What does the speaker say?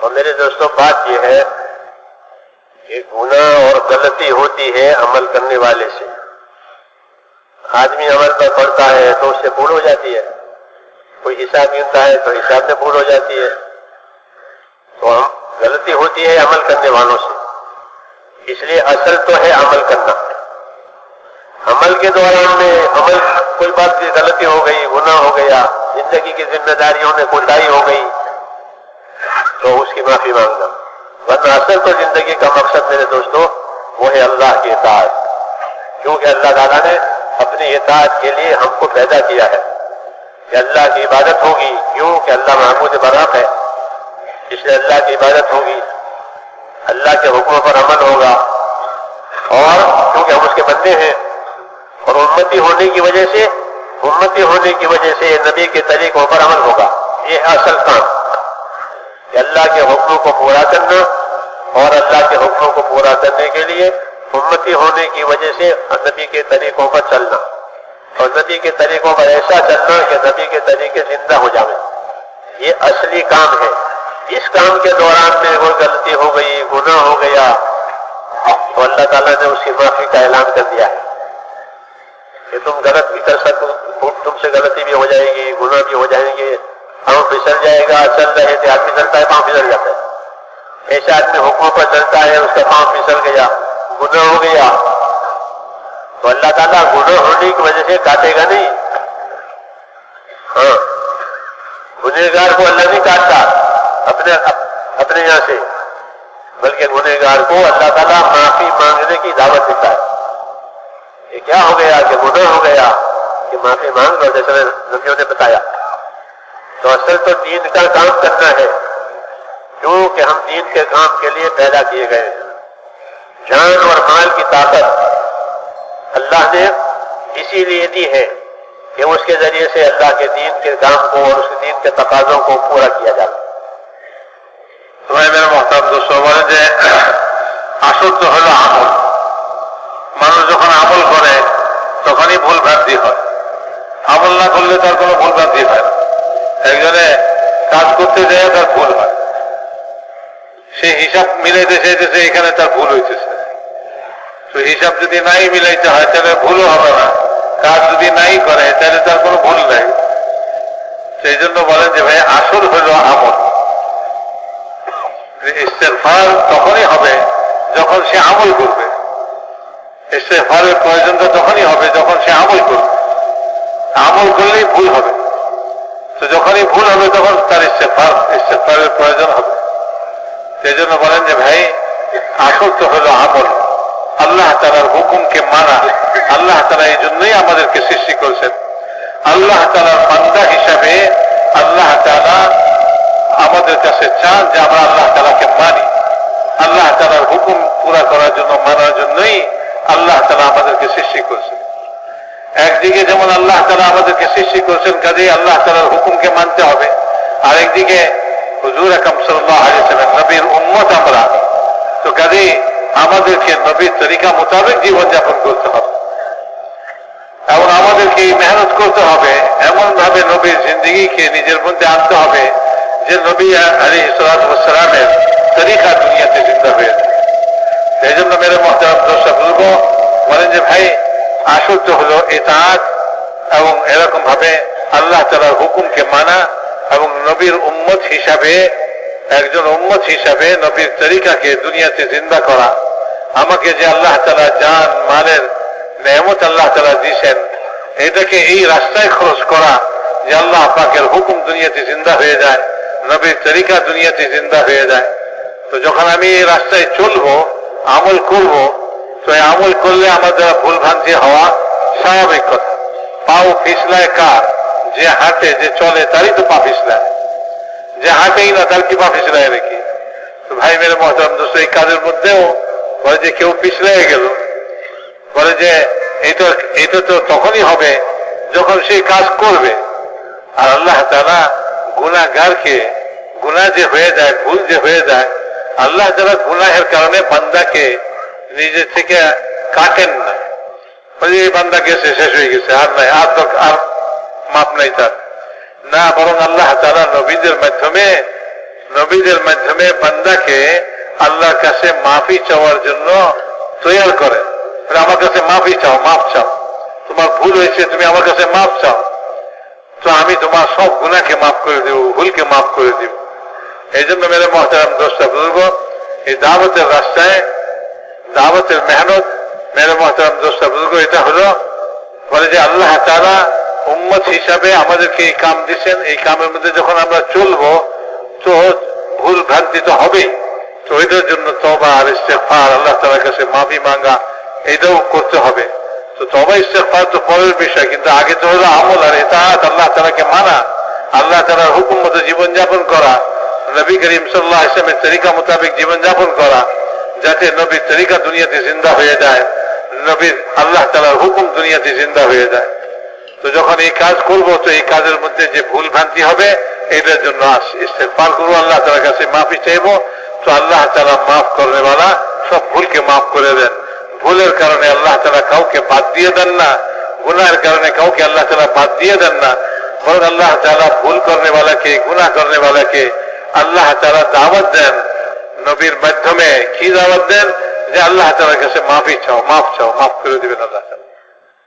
اور میرے دوستوں بات یہ ہے کہ گناہ اور غلطی ہوتی ہے عمل کرنے والے سے۔ آدمی عمل پر پڑتا ہے تو اس سے بھول ہو جاتی ہے۔ کوئی حساب گنتا ہے تو حساب سے بھول ہو جاتی ہے۔ تو غلطی ہوتی ہے عمل کرنے والوں سے۔ اس لیے اصل تو ہے عمل کرنا۔ عمل کے دوران میں عمل، کوئی بات کی غلطی ہو گئی، گناہ ہو گیا، زندگی کی ذمہ داریوں میں کوتاہی ہو گئی تو اس کی معافی مانگنا ورنہ اصل تو زندگی کا مقصد میرے دوستوں وہ ہے اللہ کی اطاعت۔ کیونکہ اللہ تعالیٰ نے اپنی اطاعت کے لیے ہم کو پیدا کیا ہے۔ کہ اللہ کی عبادت ہوگی کیوں کہ اللہ محمود براق ہے۔ اس لیے اللہ کی عبادت ہوگی۔ اللہ کے حکموں پر عمل ہوگا۔ اور کیونکہ ہم اس کے بندے ہیں، اور امتی ہونے کی وجہ سے، امتی ہونے کی وجہ سے نبی کے طریقوں پر عمل ہوگا۔ یہ اصل کام۔ کہ اللہ کے حکموں کو پورا کرنا اور اللہ کے حکموں کو پورا کرنے کے لیے امتی ہونے کی وجہ سے نبی کے طریقوں پر چلنا۔ اور نبی کے طریقوں پر ایسا چلنا کہ نبی کے طریقے زندہ ہو جاوے۔ یہ اصلی کام ہے۔ اس کام کے دوران میں کوئی غلطی ہو گئی، گناہ ہو گیا۔ تو اللہ تعالیٰ نے اس کی معافی کا اعلان کر دیا ہے۔ کہ تم غلط بھی کر سکو، تم سے غلطی بھی ہو جائے گی، گناہ بھی ہو جائیں گے۔ ہم پھسل جائے گا، چل رہے تھے آدمی چلتا ہے، پاؤں پھسل جاتا ہے۔ ایسے آدمی حکم پر چلتا ہے، اس کا پاؤں پھسل گیا، گناہ ہو گیا۔ تو اللہ تعالیٰ گناہ ہونے کی وجہ سے کاٹے گا نہیں۔ ہاں۔ گنہگار کو اللہ نہیں کاٹتا، اپنے اپنے یہاں سے۔ بلکہ گنہگار کو اللہ تعالیٰ معافی مانگنے کی دعوت دیتا ہے۔ یہ کیا ہو گیا کہ گناہ ہو گیا، کہ معافی مانگ لو، جیسے نے بتایا۔ تو اصل تو دین کا کام کرنا ہے کیوں کہ ہم دین کے کام کے لیے پیدا کیے گئے ہیں۔ جان اور مال کی طاقت اللہ نے اسی لیے دی ہے کہ اس کے ذریعے سے اللہ کے دین کے کام کو اور اس دین کے تقاضوں کو پورا کیا جائے۔ میرا میرے دوست دوستو বলে যে আসল তো হলো আমল মানুষ যখন আমল করে তখনই ভুল ভ্রান্তি হয় আমল না করলে তার কোনো ভুল ভ্রান্তি হয় না একজনে কাজ করতে যায়, তার ভুল হয়। সে হিসাব মিলাইতে চাইতেছে এখানে তার ভুল হইতেছে। তো হিসাব যদি নাই মিলাইতে হয়, তাহলে ভুলও হবে না। কাজ যদি নাই করে, তাহলে তার কোনো ভুল নাই। সেই জন্য বলেন যে, ভাই, আসল হইল আমল। ইস্তেফার তখনই হবে যখন সে আমল করবে। ইস্তেফারের প্রয়োজনটা তখনই হবে যখন সে আমল করবে। আমল করলেই ভুল হবে। তো যখনই ভুল হবে তখন তার ইস্তেফার ইস্তেফারের প্রয়োজন হবে। সেই জন্য বলেন যে, ভাই, আসল তো হলো আমল। আল্লাহ তালার হুকুমকে মানা। আল্লাহ তালা এই জন্যই আমাদেরকে সৃষ্টি করেছেন। আল্লাহ তালার বান্দা হিসাবে আল্লাহ তালা আমাদের কাছে চান যে আমরা আল্লাহ তালাকে মানি। আল্লাহ তালার হুকুম পুরা করার জন্য, মানার জন্যই আল্লাহ তালা আমাদেরকে সৃষ্টি করেছেন। একদিকে যেমন আল্লাহ তালা আমাদেরকে সৃষ্টি করেছেন কাজেই আল্লাহ তালার হুকুমকে মানতে হবে, আরেকদিকে হুজুর আকম সাল্লাহ আলিয়াল্লাম নবীর উন্মত আমরা। তো কাজেই আমাদেরকে নবীর তরিকা মোতাবেক জীবনযাপন করতে হবে। এবং আমাদেরকে এই মেহনত করতে হবে এমন ভাবে নবীর জিন্দগিকে নিজের মধ্যে আনতে হবে যে নবী আলী সালামের তরিকা দুনিয়াতে জিন্দা হয়ে সেই জন্য মেরে মহতারাম দর্শক বলব বলেন যে ভাই আসল তো হলো এতাজ এবং এরকম ভাবে আল্লাহ তালার হুকুমকে মানা এবং নবীর উম্মত হিসাবে, একজন উম্মত হিসাবে নবীর তরিকাকে দুনিয়াতে জিন্দা করা। আমাকে যে আল্লাহ তালা জান মালের নেমত আল্লাহ তালা দিয়েছেন, এটাকে এই রাস্তায় খরচ করা যে আল্লাহ পাকের হুকুম দুনিয়াতে জিন্দা হয়ে যায়, নবীর তরিকা দুনিয়াতে জিন্দা হয়ে যায়। তো যখন আমি এই রাস্তায় চলবো, আমল করব তো আমল করলে আমাদের ভুল ভ্রান্তি হওয়া স্বাভাবিক কথা। পাও ফিসলায় কার? যে হাঁটে, যে চলে, তারই তো পা ফিসলায়। যে হাঁটেই না, তার কি পা ফিসলায় নাকি? ভাই মেরে মহতারাম দোস্ত, এই কাজের মধ্যেও বলে যে কেউ পিছলে গেল। বলে যে এটা এটা তো তখনই হবে যখন সেই কাজ করবে। আর আল্লাহ তারা গুণাগারকে গুণা যে হয়ে যায়, ভুল যে হয়ে যায়, আল্লাহ তারা গুনাহের কারণে বান্দাকে নিজের থেকে কাটেন না। বলে এই বান্দা গেছে, শেষ হয়ে গেছে, আর নাই, আর তো আর মাপ নাই তার। না, বরং আল্লাহ তারা নবীদের মাধ্যমে নবীদের মাধ্যমে বান্দাকে আল্লাহর কাছে মাফি চাওয়ার জন্য তৈয়ার করে। আমার কাছে মাফি চাও, মাফ চাও। তোমার ভুল হয়েছে, তুমি আমার কাছে মাফ চাও। তো আমি তোমার সব গুণাকে মাফ করে দেব, ভুলকে মাফ করে দিব। এই জন্য মেরে মহতারাম দোষটা বুঝব এই দাওয়াতের রাস্তায় দাওয়াতের মেহনত মেরে মহতারাম দোষটা বুঝব এটা হলো বলে যে আল্লাহ তারা উম্মত হিসাবে আমাদেরকে এই কাম দিচ্ছেন এই কামের মধ্যে যখন আমরা চলবো, তো ভুল ভ্রান্তি তো হবেই। তো এটার জন্য তবা আর ইস্তেফার আল্লাহ তালার কাছে মাফি মাঙ্গা, এটাও করতে হবে। তো তবা ইস্তেফার তো পরের বিষয়, কিন্তু আগে তো হলো আমল আর এটা আল্লাহ তালাকে মানা, আল্লাহ তালার হুকুম মতো জীবনযাপন করা, নবী করিম সাল্লাহ ইসলামের তরিকা মোতাবেক জীবনযাপন করা যাতে নবীর তরিকা দুনিয়াতে জিন্দা হয়ে যায়, নবীর আল্লাহ তালার হুকুম দুনিয়াতে জিন্দা হয়ে যায়। তো যখন এই কাজ করব, তো এই কাজের মধ্যে যে ভুল ভ্রান্তি হবে, এটার জন্য ইস্তেফার করব, আল্লাহ তালার কাছে মাফি চাইব। তো আল্লাহ তালা মাফ করনেওয়ালা সব ভুলকে মাফ করে দেন। ভুলের কারণে আল্লাহ তালা কাউকে বাদ দিয়ে দেন না গুনার কারণে কাউকে আল্লাহ তালা বাদ দিয়ে দেন না। বরং আল্লাহ তালা ভুল করনেওয়ালাকে গুনা করনেওয়ালাকে আল্লাহ তালা দাওয়াত দেন। নবীর মাধ্যমে কি দাওয়াত দেন যে আল্লাহ তালার কাছে মাফি চাও, মাফ চাও, মাফ করে দিবেন আল্লাহ।